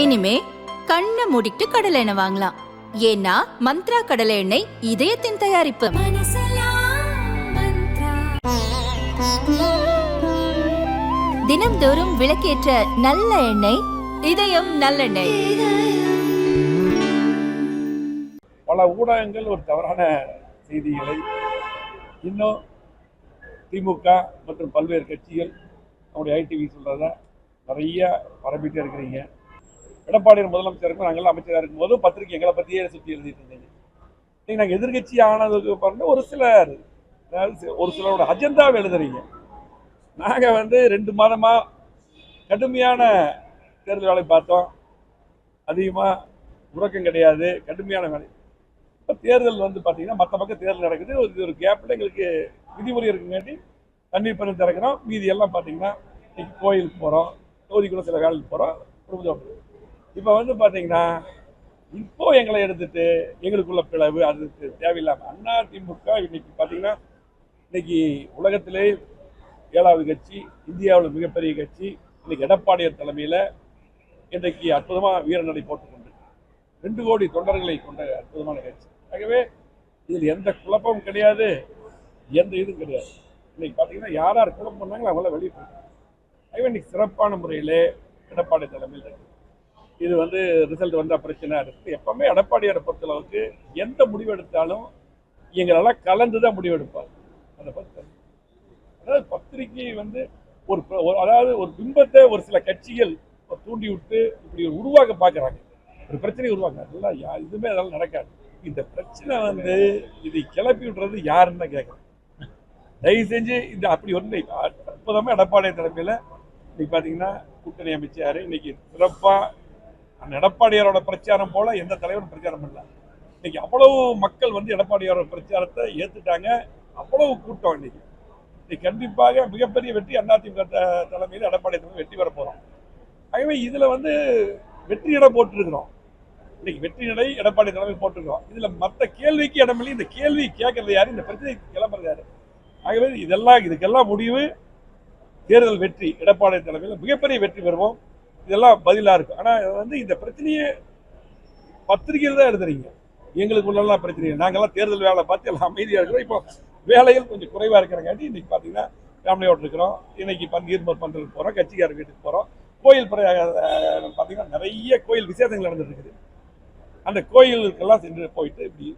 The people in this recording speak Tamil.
இனிமே கண்ணை மூடிட்டு கடலை எண்ணெய் வாங்கலாம். ஏன்னா மந்த்ரா கடலை எண்ணெய் இதயத்தின் தயாரிப்பு. தினம்தோறும் விளக்கேற்ற நல்ல எண்ணெய் இதயம் நல்லெண்ணெய். பல ஊடகங்கள் ஒரு தவறான செய்திகளை இன்னும் திமுக மற்றும் பல்வேறு கட்சிகள் நம்முடைய ஐடிவி சொல்கிறத நிறைய பரப்பிட்டே இருக்கிறீங்க. எடப்பாடியார் முதலமைச்சர் இருக்கும் நாங்கள்லாம் அமைச்சராக இருக்கும்போது பத்திரிக்கை எங்களை பற்றியே சுற்றி எழுதிட்டு இருந்தீங்க. நீங்கள் நாங்கள் எதிர்கட்சி ஆனதுக்கு பாருங்க ஒரு சிலர் ஒரு சிலரோட அஜெண்டாவை எழுதுறீங்க. நாங்கள் வந்து ரெண்டு மாதமாக கடுமையான தேர்தல் வேலை பார்த்தோம். அதிகமாக உறக்கம் கிடையாது கடுமையான வேலை. இப்போ தேர்தல் வந்து பார்த்தீங்கன்னா மற்ற பக்கம் தேர்தல் நடக்குது. ஒரு ஒரு கேப்பில் எங்களுக்கு விதிமுறை இருக்குங்காட்டி தண்ணீர் பண்ணி திறக்கிறோம். மீதி எல்லாம் பார்த்தீங்கன்னா இன்னைக்கு கோயிலுக்கு போகிறோம் தொகுதிக்குள்ள சில வேலைக்கு போகிறோம் குடும்பத்தோடு இப்போ வந்து பார்த்தீங்கன்னா இப்போ எங்களை எடுத்துட்டு எங்களுக்குள்ள பிளவு அதுக்கு தேவையில்லாமல் அண்ணா திமுக இன்னைக்கு பார்த்தீங்கன்னா இன்னைக்கு உலகத்திலே ஏழாவது கட்சி இந்தியாவில் மிகப்பெரிய கட்சி இன்னைக்கு எடப்பாடியார் தலைமையில் இன்றைக்கு அற்புதமாக வீரநடை போட்டுக்கொண்டு ரெண்டு கோடி தொண்டர்களை கொண்ட அற்புதமான கட்சி. ஆகவே இதில் எந்த குழப்பமும் கிடையாது எந்த இதுவும் கிடையாது. இன்னைக்கு பார்த்தீங்கன்னா யார் யார் குழப்பம் பண்ணாங்களோ அவங்கள வெளியே போயிட்டாங்க. ஆகவே இன்னைக்கு சிறப்பான முறையில் எடப்பாடி தலைமையில் இருக்குது இது வந்து ரிசல்ட் வந்தால் பிரச்சனை இருக்குது எப்போவுமே எடப்பாடியாரை பொறுத்தளவுக்கு எந்த முடிவு எடுத்தாலும் எங்களெல்லாம் கலந்து தான் முடிவு எடுப்பார். அதை பற்றி அதாவது பத்திரிகை வந்து ஒரு ஒரு- அதாவது ஒரு பிம்பத்தை ஒரு சில கட்சிகள் தூண்டி விட்டு இப்படி ஒரு உருவாக்க பார்க்குறாங்க ஒரு பிரச்சனையை உருவாக்க அதெல்லாம் யா இதுவுமே அதெல்லாம் நடக்காது. இந்த பிரச்சனை வந்து இதை கிளப்பி விடுறது யாருன்னு தான் கேட்குறேன் தயவு செஞ்சு இந்த அப்படி ஒன்று அற்புதமாக எடப்பாடி தலைமையில் இன்னைக்கு பார்த்தீங்கன்னா கூட்டணி அமைச்சார். இன்னைக்கு சிறப்பாக எடப்பாடியாரோட பிரச்சாரம் போல எந்த தலைவரும் பிரச்சாரம் பண்ணல. இன்னைக்கு அவ்வளவு மக்கள் வந்து எடப்பாடியாரோட பிரச்சாரத்தை ஏற்றுட்டாங்க அவ்வளவு கூட்டம் இன்னைக்கு. இன்னைக்கு கண்டிப்பாக மிகப்பெரிய வெற்றி அதிமுக த- தலைமையில் எடப்பாடி தலைமையில் வெற்றி பெற போகிறோம் ஆகவே இதில் வந்து வெற்றி இடம் போட்டிருக்கிறோம். இன்னைக்கு வெற்றி நடை எடப்பாடி தலைமையில் போட்டிருக்கிறோம். இதில் மற்ற கேள்விக்கு இடமில்லை இந்த கேள்வி கேட்கறது யாரு? இந்த பிரச்சனை கிளம்புறது யாரு? ஆகவே இதெல்லாம் இதுக்கெல்லாம் முடிவு. தேர்தல் வெற்றி எடப்பாடி தலைமையில் மிகப்பெரிய வெற்றி பெறுவோம். இதெல்லாம் பதிலாக இருக்கும் ஆனால் வந்து இந்த பிரச்சனையை பத்திரிகையில் தான் எழுதுறீங்க. எங்களுக்குள்ளெல்லாம் பிரச்சனை நாங்கள்லாம் நாங்கெல்லாம் தேர்தல் வேலை பார்த்து எல்லாம் அமைதியாக இருக்கிறோம். இப்போ வேலைகள் கொஞ்சம் குறைவாக இருக்கிறங்காட்டி இன்றைக்கி பார்த்தீங்கன்னா ஃபேமிலியோடு இருக்கிறோம். இன்னைக்கு இப்போ நீர்மர் போகிறோம் கட்சிக்கார வீட்டுக்கு போகிறோம் கோயில் பிர- பார்த்தீங்கன்னா நிறைய கோயில் விசேஷங்கள் நடந்துட்டு இருக்குது. அந்த கோயிலுக்கெல்லாம் சென்று போயிட்டு இப்படி